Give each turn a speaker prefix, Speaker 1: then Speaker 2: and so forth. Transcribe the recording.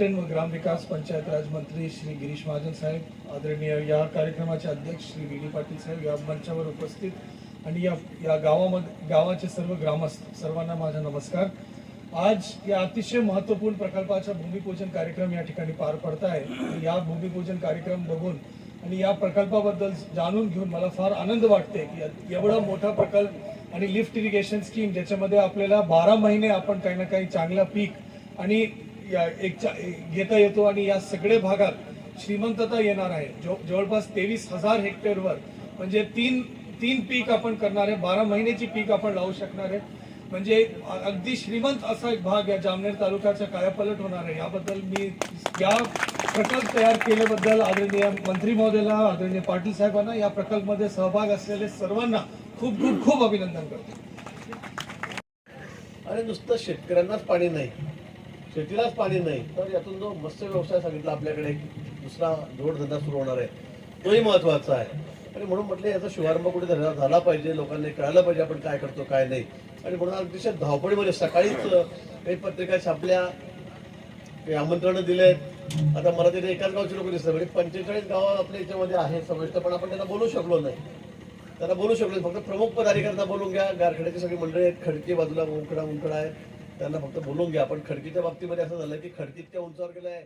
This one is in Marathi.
Speaker 1: ग्रामविकास पंचायत राज मंत्री श्री गिरीश महाजन साहेब आदरणीय या कार्यक्रमाचे अध्यक्ष श्री वी डी पाटील साहेब या मंचावर उपस्थित आणि या या गावामध्ये गावाचे सर्व ग्रामस्थ सर्वांना माझा नमस्कार. आज या अतिशय महत्त्वपूर्ण प्रकल्पाचा भूमिपूजन कार्यक्रम या ठिकाणी पार पडत आहे या भूमिपूजन कार्यक्रम बघून आणि या प्रकल्पाबद्दल जाणून घेऊन मला फार आनंद वाटते की एवढा मोठा प्रकल्प आणि लिफ्ट इरिगेशन स्कीम ज्याच्यामध्ये आपल्याला बारा महिने आपण काही ना काही चांगला पीक आणि या एक घेता येतो आणि या सगळ्या भागात श्रीमंतता येणार आहे. जवळपास तेवीस हजार हेक्टरवर म्हणजे तीन तीन पीक आपण करणार आहे. बारा महिन्याची पीक आपण लावू शकणार आहे. म्हणजे अगदी श्रीमंत असा एक भाग या जामनेर तालुक्याचा कायापलट होणार आहे. याबद्दल मी या प्रकल्प तयार केल्याबद्दल आदरणीय मंत्री महोदयाला आदरणीय पाटील साहेबांना या प्रकल्पमध्ये सहभाग असलेले सर्वांना खूप खूप खूप अभिनंदन करतो.
Speaker 2: आणि नुसतं शेतकऱ्यांनाच पाणी नाही. शेतीलाच पाणी नाही. तर यातून जो मत्स्य व्यवसाय सांगितला आपल्याकडे दुसरा जोडधंदा सुरू होणार आहे तोही महत्त्वाचा आहे. आणि म्हणून म्हटलं याचा शुभारंभ कुठे झाला झाला पाहिजे लोकांनी कळायला पाहिजे आपण काय करतो काय नाही. आणि म्हणून अतिशय धावपळीमध्ये सकाळीच काही पत्रिका छापल्या काही आमंत्रण आहेत आता मला तिथे एकाच गावची लोक दिसतात म्हणजे पंचेचाळीस गावं आपल्या याच्यामध्ये आहे समाविष्ट पण आपण त्यांना बोलू शकलो नाही. त्यांना बोलू शकलो फक्त प्रमुख पदाधिकाऱ्यांना बोलून घ्या. गारखेड्याची सगळी मंडळी आहेत खडकी बाजूला उंकडा उंकडा आहे. त्यांना फक्त बोलून घ्या. पण खडकीच्या बाबतीमध्ये असं झालं की खडकी इतक्या उंचावर गेलं आहे